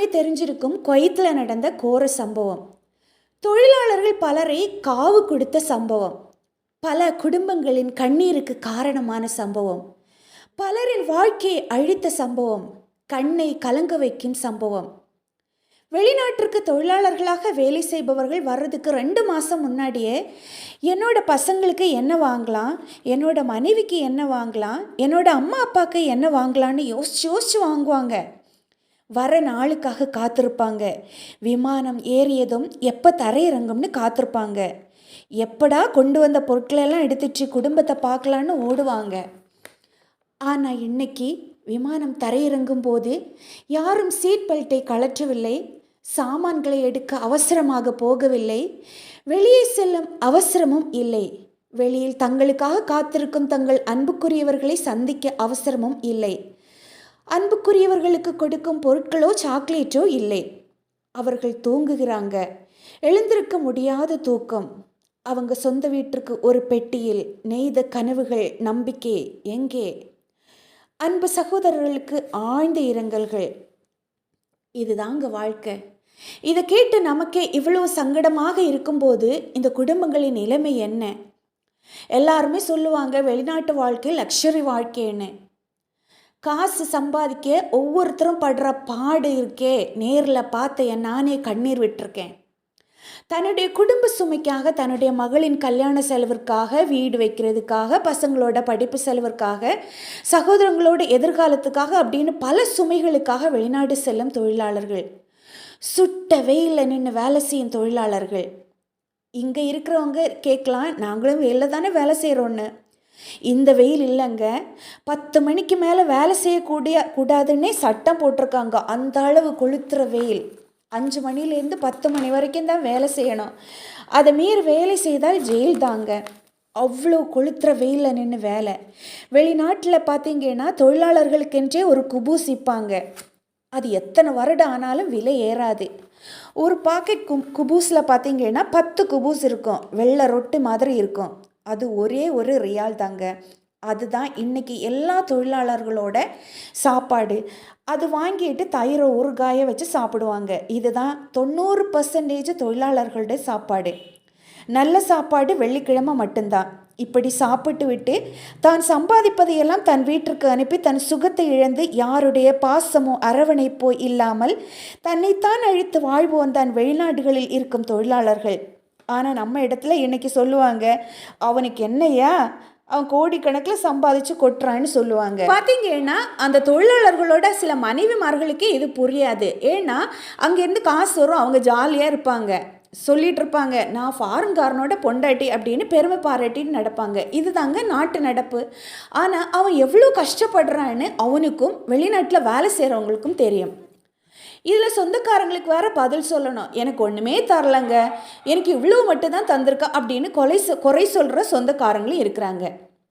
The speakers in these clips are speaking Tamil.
எல்லாருக்குமே தெரிஞ்சிருக்கும் கொயத்தில் நடந்த கோர சம்பவம். தொழிலாளர்கள் பலரை காவு கொடுத்த சம்பவம். பல குடும்பங்களின் கண்ணீருக்கு காரணமான சம்பவம். பலரின் வாழ்க்கையை அழித்த சம்பவம். கண்ணை கலங்க வைக்கும் சம்பவம். வெளிநாட்டிற்கு தொழிலாளர்களாக வேலை செய்பவர்கள் வர்றதுக்கு ரெண்டு மாதம் முன்னாடியே என்னோட பசங்களுக்கு என்ன வாங்கலாம் என்னோட மனைவிக்கு என்ன வாங்கலாம் என்னோட அம்மா அப்பாவுக்கு என்ன வாங்கலான்னு யோசிச்சு யோசிச்சு வாங்குவாங்க. வர நாளுக்காக காத்திருப்பாங்க. விமானம் ஏறியதும் எப்போ தரையிறங்கும்னு காத்திருப்பாங்க. எப்படா கொண்டு வந்த பொருட்களெல்லாம் எடுத்துச்சு குடும்பத்தை பார்க்கலான்னு ஓடுவாங்க. ஆனால் இன்னைக்கு விமானம் தரையிறங்கும் போது யாரும் சீட் பெல்ட்டை கழற்றவில்லை. சாமான்களை எடுக்க அவசரமாக போகவில்லை. வெளியே செல்லும் அவசரமும் இல்லை. வெளியில் தங்களுக்காக காத்திருக்கும் தங்கள் அன்புக்குரியவர்களை சந்திக்க அவசரமும் இல்லை. அன்புக்குரியவர்களுக்கு கொடுக்கும் பொருட்களோ சாக்லேட்டோ இல்லை. அவர்கள் தூங்குகிறாங்க. எழுந்திருக்க முடியாத தூக்கம். அவங்க சொந்த வீட்டிற்கு ஒரு பெட்டியில் நெய்த கனவுகள் நம்பிக்கை எங்கே? அன்பு சகோதரர்களுக்கு ஆழ்ந்த இரங்கல்கள். இதுதாங்க வாழ்க்கை. இதை கேட்டு நமக்கே இவ்வளவு சங்கடமாக இருக்கும்போது இந்த குடும்பங்களின் நிலைமை என்ன? எல்லாருமே சொல்லுவாங்க வெளிநாட்டு வாழ்க்கை லக்ஷரி வாழ்க்கைன்னு. காசு சம்பாதிக்க ஒவ்வொருத்தரும் படுற பாடு இருக்கே. நேரில் பார்த்த நானே கண்ணீர் விட்டிருக்கேன். தன்னுடைய குடும்ப சுமைக்காக தன்னுடைய மகளின் கல்யாண செலவிற்காக வீடு வைக்கிறதுக்காக பசங்களோட படிப்பு செலவிற்காக சகோதரங்களோட எதிர்காலத்துக்காக அப்படின்னு பல சுமைகளுக்காக வெளிநாடு செல்லும் தொழிலாளர்கள். சுட்ட வெயிலில் நின்று வேலை செய்யும் தொழிலாளர்கள். இங்கே இருக்கிறவங்க கேட்கலாம் நாங்களும் வெயிலில் தானே வேலை செய்கிறோன்னு இந்த வெயில் இல்லைங்க. பத்து மணிக்கு மேலே வேலை செய்யக்கூடிய கூடாதுன்னே சட்டம் போட்டிருக்காங்க. அந்த அளவு கொளுத்துற வெயில். அஞ்சு மணிலேருந்து பத்து மணி வரைக்கும் தான் வேலை செய்யணும். அதை மீறி வேலை செய்தால் ஜெயில் தாங்க. அவ்வளோ கொளுத்துற வெயிலில் நின்று வேலை. வெளிநாட்டில் பார்த்தீங்கன்னா தொழிலாளர்களுக்கென்றே ஒரு குபூஸ் விற்பாங்க அது எத்தனை வருடம் ஆனாலும் விலை ஏறாது. ஒரு பாக்கெட் கு குபூஸில் பார்த்தீங்கன்னா பத்து குபூஸ் இருக்கும். வெள்ளை ரொட்டு மாதிரி இருக்கும். அது ஒரே ஒரு ரியால் தாங்க. அதுதான் இன்னைக்கு எல்லா தொழிலாளர்களோட சாப்பாடு. அது வாங்கிட்டு தயிரை ஊறுகாய வச்சு சாப்பிடுவாங்க. இதுதான் தொண்ணூறு பர்சன்டேஜ் தொழிலாளர்களுடைய சாப்பாடு. நல்ல சாப்பாடு வெள்ளிக்கிழமை மட்டும்தான். இப்படி சாப்பிட்டு விட்டு தான் சம்பாதிப்பதையெல்லாம் தன் வீட்டிற்கு அனுப்பி தன் சுகத்தை இழந்து யாருடைய பாசமோ அரவணைப்போ இல்லாமல் தன்னைத்தான் அழித்து வாழ்வோன் தான் வெளிநாடுகளில் இருக்கும் தொழிலாளர்கள். ஆனால் நம்ம இடத்துல இன்றைக்கி சொல்லுவாங்க அவனுக்கு என்னையா அவன் கோடிக்கணக்கில் சம்பாதிச்சு கொட்டுறான்னு சொல்லுவாங்க. பார்த்தீங்கன்னா அந்த தொழிலாளர்களோட சில மனைவிமார்களுக்கே இது புரியாது. ஏன்னா அங்கேருந்து காசு வரும் அவங்க ஜாலியாக இருப்பாங்க. சொல்லிட்டு இருப்பாங்க நான் ஃபாரின்காரனோட பொண்டாட்டி அப்படின்னு பெருமை பாராட்டின்னு நடப்பாங்க. இதுதாங்க நாட்டு நடப்பு. ஆனால் அவன் எவ்வளோ கஷ்டப்படுறான்னு அவனுக்கும் வெளிநாட்டில் வேலை செய்கிறவங்களுக்கும் தெரியும். இதில் சொந்தக்காரங்களுக்கு வேற பதில் சொல்லணும். எனக்கு ஒன்றுமே தரலங்க. எனக்கு இவ்வளோ மட்டும்தான் தந்திருக்கா அப்படின்னு கொலை சொ குறை சொல்கிற சொந்தக்காரங்களும் இருக்கிறாங்க.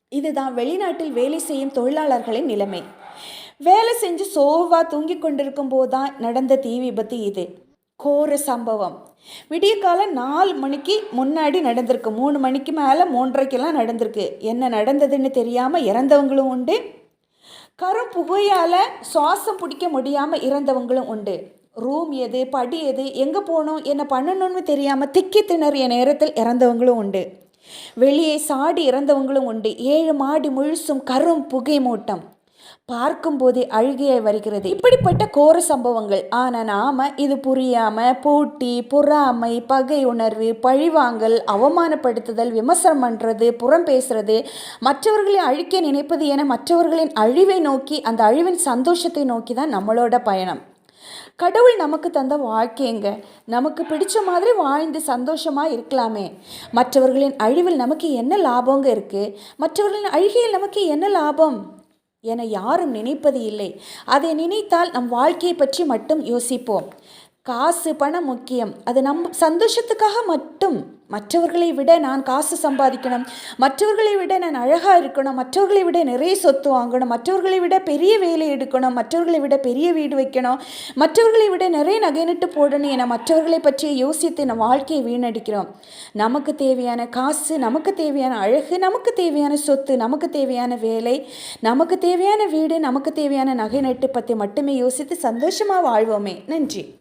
இதுதான் வெளிநாட்டில் வேலை செய்யும் தொழிலாளர்களின் நிலைமை. வேலை செஞ்சு சோர்வாக தூங்கி கொண்டிருக்கும் போது தான் நடந்த தீ விபத்து இது. கோர சம்பவம். விடிய காலம் நாலு மணிக்கு முன்னாடி நடந்திருக்கு. மூணு மணிக்கு மேலே மூன்றரைக்கெல்லாம் நடந்திருக்கு. என்ன நடந்ததுன்னு தெரியாமல் இறந்தவங்களும் உண்டு. கரும் புகையால் சுவாசம் பிடிக்க முடியாமல் இறந்தவங்களும் உண்டு. ரூம் எது படி எது எங்கே போகணும் என்ன பண்ணணும்னு தெரியாமல் திக்கி திணறிய நேரத்தில் இறந்தவங்களும் உண்டு. வெளியே சாடி இறந்தவங்களும் உண்டு. ஏழு மாடி முழுசும் கரும் புகை மூட்டம். பார்க்கும்போதே அழுகையாய் வருகிறது. இப்படிப்பட்ட கோர சம்பவங்கள். ஆனால் நாம் இது புரியாமல் போட்டி பொறாமை பகை உணர்வு பழிவாங்கல் அவமானப்படுத்துதல் விமர்சனம் பண்ணுறது புறம் பேசுறது மற்றவர்களை அழிக்க நினைப்பது என மற்றவர்களின் அழிவை நோக்கி அந்த அழிவின் சந்தோஷத்தை நோக்கி தான் நம்மளோட பயணம். கடவுள் நமக்கு தந்த வாழ்க்கைங்க நமக்கு பிடிச்ச மாதிரி வாழ்ந்து சந்தோஷமாக இருக்கலாமே. மற்றவர்களின் அழிவில் நமக்கு என்ன லாபங்க இருக்குது மற்றவர்களின் அழுகையில் நமக்கு என்ன லாபம்? என யாரும் நினைப்பது இல்லை. அதை நினைத்தால் நம் வாழ்க்கையை பற்றி மட்டும் யோசிப்போம். காசு பணம் முக்கியம். அது நம் சந்தோஷத்துக்காக மட்டும். மற்றவர்களை விட நான் காசு சம்பாதிக்கணும். மற்றவர்களை விட நான் அழகாக இருக்கணும். மற்றவர்களை விட நிறைய சொத்து வாங்கணும். மற்றவர்களை விட பெரிய வேலை எடுக்கணும். மற்றவர்களை விட பெரிய வீடு வைக்கணும். மற்றவர்களை விட நிறைய நகை நட்டு போடணும் என மற்றவர்களை பற்றி யோசித்து நம்ம வாழ்க்கையை வீணடிக்கிறோம். நமக்கு தேவையான காசு நமக்கு தேவையான அழகு நமக்கு தேவையான சொத்து நமக்கு தேவையான வேலை நமக்கு தேவையான வீடு நமக்கு தேவையான நகைநட்டு பற்றி மட்டுமே யோசித்து சந்தோஷமாக வாழ்வோமே. நன்றி.